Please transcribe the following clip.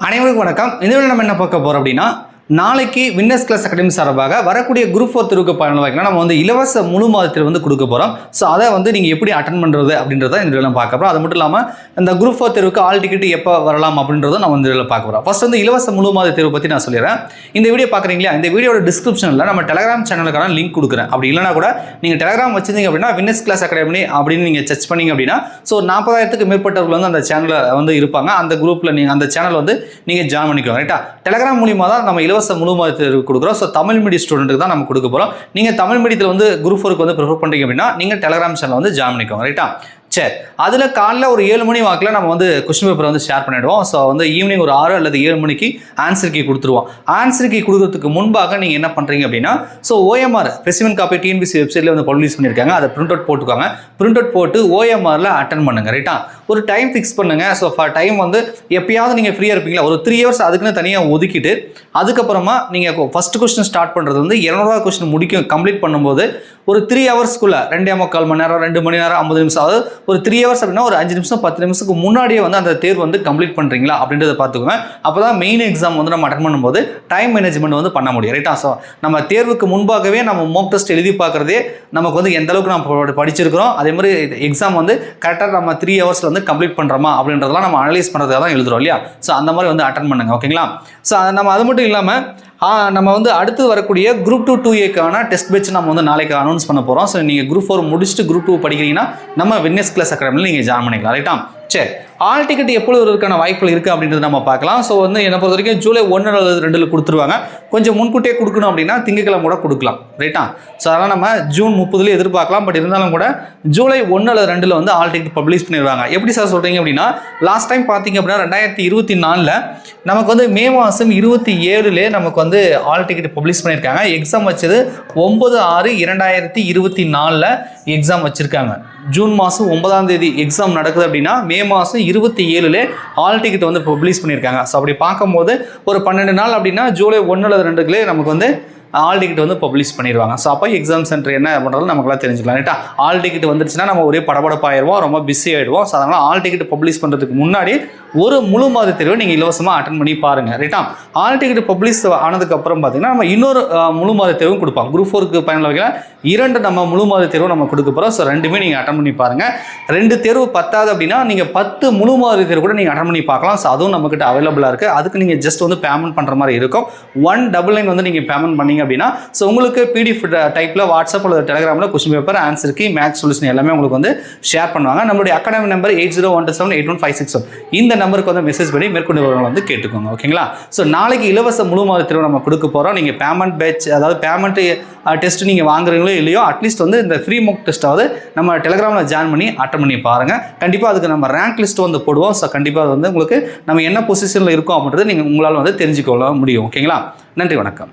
அனைவருக்கும் வணக்கம். இதில் நம்ம என்ன பார்க்க போறோம் அப்படின்னா நாளைக்கு வின்னர்ஸ் கிளாஸ் அகாடமி சார்பாக வரக்கூடிய குரூப் ஃபோர் திருவுக்கு பயணம் நம்ம வந்து இலவச முழு மாதத்தில் வந்து கொடுக்க போகிறோம் ஸோ அதை வந்து நீங்கள் எப்படி அட்டன் பண்ணுறது அப்படின்றத இந்த இதில் பார்க்க போகிறோம் அது மட்டும் இல்லாமல் இந்த குரூப் ஃபோர் தெருவுக்கு ஆல் டிக்கெட் எப்போ வரலாம் அப்படின்றதும் நம்ம இந்த இதில் பார்க்க போகிறோம் ஃபர்ஸ்ட் வந்து இலவச முழு மாத தேர்வு பற்றி நான் சொல்லிடுறேன். இந்த வீடியோ பார்க்குறீங்களா? இந்த வீடியோட டிஸ்கிரிப்ஷனில் நம்ம டெலகிராம் சேனலுக்கான லிங்க் கொடுக்குறேன். அப்படி இல்லைனா கூட நீங்கள் டெலகிராம் வச்சிருந்தீங்க அப்படின்னா வின்னர்ஸ் கிளாஸ் அகாடமி அப்படின்னு நீங்கள் சர்ச் பண்ணீங்க அப்படின்னா ஸோ நாற்பதாயிரத்துக்கு மேற்பட்டவர்கள் வந்து அந்த சேனலில் வந்து இருப்பாங்க. அந்த குரூப்பில் நீங்கள் அந்த சேனல் வந்து நீங்கள் ஜாயின் பண்ணிக்கலாம். ரைட்டா டெலகிராம் மூலியமாக தான் நம்ம இலவச முழு முழுமா தேர்வு கொடுக்குறோம். ஸோ தமிழ் மீடியம் ஸ்டூடெண்ட்டுக்கு தான் நம்ம கொடுக்க போகிறோம் நீங்கள் தமிழ் மீடியத்தில் வந்து குரூப் ஃபோருக்கு வந்து ப்ரிஃபர் பண்ணுறீங்க அப்படின்னா நீங்கள் டெலகிராம் சேனல் வந்து ஜாயின் பண்ணிக்கோங்க ரைட்டா சரி. அதில் காலைல ஒரு ஏழு மணி வாக்கில் நம்ம வந்து கொஸ்டின் பேப்பர் வந்து ஷேர் பண்ணிவிடுவோம் ஸோ வந்து ஈவினிங் ஒரு ஆறு அல்லது ஏழு மணிக்கு ஆன்சர் கீ கொடுத்துருவோம். ஆன்சர் கீ கொடுக்கறதுக்கு முன்பாக நீங்கள் என்ன பண்ணுறீங்க அப்படின்னா so OMR specimen copy TNPSC வெப்சைட்டில் வந்து பப்ளிஷ் பண்ணியிருக்காங்க அதை பிரிண்ட் அவுட் போட்டுக்கோங்க. பிரிண்ட் அவுட் போட்டு ஓஎம்ஆரில் அட்டன் பண்ணுங்க. ரைட்டா ஒரு டைம் ஃபிக்ஸ் பண்ணுங்க. ஸோ ஃபார் டைம் வந்து எப்பயாவது நீங்கள் ஃப்ரீயாக இருப்பீங்களா? ஒரு த்ரீ ஹவர்ஸ் அதுக்குன்னு தனியாக ஒதுக்கிட்டு அதுக்கப்புறமா நீங்கள் ஃபஸ்ட் கொஸ்டின் ஸ்டார்ட் பண்ணுறது வந்து இரநூறுவா கொஸ்டின் முடிக்கும் கம்ப்ளீட் பண்ணும்போது ஒரு த்ரீ ஹவர்ஸ்க்குள்ளே ரெண்டே முக்கால் மணி நேரம் ரெண்டு மணி நேரம் ஐம்பது நிமிஷம் அதாவது ஒரு த்ரீ ஹவர்ஸ் அப்படின்னா ஒரு அஞ்சு நிமிஷம் பத்து நிமிஷத்துக்கு முன்னாடியே வந்து அந்த தேர்வு வந்து கம்ப்ளீட் பண்ணுறீங்களா அப்படின்றத பார்த்துக்கோங்க அப்போ தான் மெயின் எக்ஸாம் வந்து நம்ம அட்டன் பண்ணும்போது டைம் மேனேஜ்மெண்ட் வந்து பண்ண முடியும் ரைட்டா ஸோ நம்ம தேர்வுக்கு முன்பாகவே நம்ம மோக் டெஸ்ட் எழுதி பார்க்குறதே நமக்கு வந்து எந்த அளவுக்கு நம்ம படிச்சிருக்கிறோம் அதே மாதிரி எக்ஸாம் வந்து கரெக்டாக நம்ம த்ரீ ஹவர்ஸில் வந்து கம்ப்ளீட் பண்ணுறோமா அப்படின்றதெல்லாம் நம்ம அனலைஸ் பண்ணுறதுக்காக தான் எழுதுறோம் இல்லையா? ஸோ அந்த மாதிரி வந்து அட்டன் பண்ணுங்க ஓகேங்களா ஸோ நம்ம அது மட்டும் இல்லாமல் நம்ம வந்து அடுத்து வரக்கூடிய குரூப் டூ டூ ஏக்கான டெஸ்ட் பேட்ச் நம்ம வந்து நாளைக்கு அனௌன்ஸ் பண்ண போகிறோம் ஸோ நீங்கள் குரூப் ஃபோர் முடிச்சுட்டு குரூப் டூ படிக்கிறீங்கன்னா நம்ம வின்னஸ் கிளாஸ் அகாடமியில் நீங்கள் ஜாயின் பண்ணிக்கலாம். ரைட்டா சரி ஆல் டிக்கெட் எப்பொழுது வருவதற்கான வாய்ப்புகள் இருக்குது அப்படின்றத நம்ம பார்க்கலாம். ஸோ வந்து என்னை பொறுத்த வரைக்கும் ஜூலை ஒன்று அல்லது ரெண்டில் கொடுத்துருவாங்க. கொஞ்சம் முன்கூட்டியே கொடுக்கணும் அப்படின்னா திங்கக்கிழமை கூட கொடுக்கலாம். ரைட்டா ஸோ அதெல்லாம் நம்ம ஜூன் முப்பதுலேயே எதிர்பார்க்கலாம். பட் இருந்தாலும் கூட ஜூலை ஒன்று அல்லது ரெண்டில் வந்து ஆல் டிக்கெட் பப்ளிஷ் பண்ணிடுவாங்க. எப்படி சார் சொல்கிறீங்க அப்படின்னா லாஸ்ட் டைம் பார்த்தீங்க அப்படின்னா ரெண்டாயிரத்தி இருபத்தி நாலில் நமக்கு வந்து மே மாதம் இருபத்தி ஏழுலே நமக்கு வந்து ஆல் டிக்கெட் பப்ளிஷ் பண்ணியிருக்காங்க. எக்ஸாம் வச்சது ஒம்பது ஆறு இரண்டாயிரத்தி இருபத்தி நாலில் எக்ஸாம் வச்சுருக்காங்க. ஜூன் மாதம் ஒன்பதாம் தேதி எக்ஸாம் நடக்குது அப்படின்னா மே மாதம் இருபத்தி ஏழுல ஆல் டிக்கெட் வந்து பப்ளிஷ் பண்ணியிருக்காங்க. ஸோ அப்படி பார்க்கும்போது ஒரு பன்னெண்டு நாள் அப்படின்னா ஜூலை ஒன்று அல்லது ரெண்டுக்குள்ளே நமக்கு வந்து ஆல் டிக்கெட் வந்து பப்ளிஷ் பண்ணிடுவாங்க. ஸோ அப்போ எக்ஸாம் சென்டர் என்ன பண்ணுறது நமக்குலாம் தெரிஞ்சுக்கலாம். ரைட்டா ஆல் டிக்கெட் வந்துருச்சுன்னா நம்ம ஒரே படபடப்பாயிடுவோம் ரொம்ப பிஸி ஆகிடுவோம் ஸோ அதனால் ஆல் டிக்கெட் பப்ளிஷ் பண்ணுறதுக்கு முன்னாடி ஒரு முழு மாத தேர்வை நீங்கள் இலவசமாக அட்டன் பண்ணி பாருங்கள் ரைட்டா ஆல் டிக்கெட் பப்ளிஷ் ஆனதுக்கப்புறம் பார்த்தீங்கன்னா நம்ம இன்னொரு முழு மாத தேர்வும் கொடுப்போம் குரூப் ஃபோருக்கு பயனுள்ள வகையில் இரண்டு நம்ம முழு மாத தேர்வும் நம்ம கொடுக்க போகிறோம் ஸோ ரெண்டுமே நீங்கள் அட்டன் பண்ணி பாருங்கள் ரெண்டு தேர்வு பத்தாது அப்படின்னா நீங்கள் பத்து முழு மாத தேர்வு கூட நீங்கள் அட்டன் பண்ணி பார்க்கலாம் ஸோ அதுவும் நம்மக்கிட்ட அவைலபிளாக இருக்குது அதுக்கு நீங்கள் ஜஸ்ட் வந்து பேமெண்ட் பண்ணுற மாதிரி இருக்கும். ஒன் டபுள் நைன் வந்து நீங்கள் பேமெண்ட் பண்ணி பண்ணீங்க அப்படின்னா ஸோ உங்களுக்கு பிடிஎஃப் டைப்பில் வாட்ஸ்அப் அல்லது டெலிகிராமில் கொஸ்டின் பேப்பர் ஆன்சருக்கு மேக்ஸ் சொல்யூஷன் எல்லாமே உங்களுக்கு வந்து ஷேர் பண்ணுவாங்க. நம்மளுடைய academy number eight zero one seven eight one five six இந்த நம்பருக்கு வந்து மெசேஜ் பண்ணி மேற்கொண்டு விவரங்கள் வந்து கேட்டுக்கோங்க ஓகேங்களா ஸோ நாளைக்கு இலவச முழு மாத தேர்வு நம்ம கொடுக்க போகிறோம் நீங்கள் பேமெண்ட் பேட்ச் அதாவது பேமெண்ட் டெஸ்ட் நீங்கள் வாங்குறீங்களோ இல்லையோ அட்லீஸ்ட் வந்து இந்த ஃப்ரீ மோக் டெஸ்ட்டாவது நம்ம டெலிகிராமில் ஜாயின் பண்ணி அட்டன் பண்ணி பாருங்கள் கண்டிப்பாக அதுக்கு நம்ம ரேங்க் லிஸ்ட் வந்து போடுவோம். ஸோ கண்டிப்பாக அது வந்து உங்களுக்கு நம்ம என்ன பொசிஷனில் இருக்கோம் அப்படின்றது நீங்கள் உங்களால் வந்து தெரிஞ்சுக்கொள்ள முடியும் ஓகேங்களா நன்றி வணக்கம்.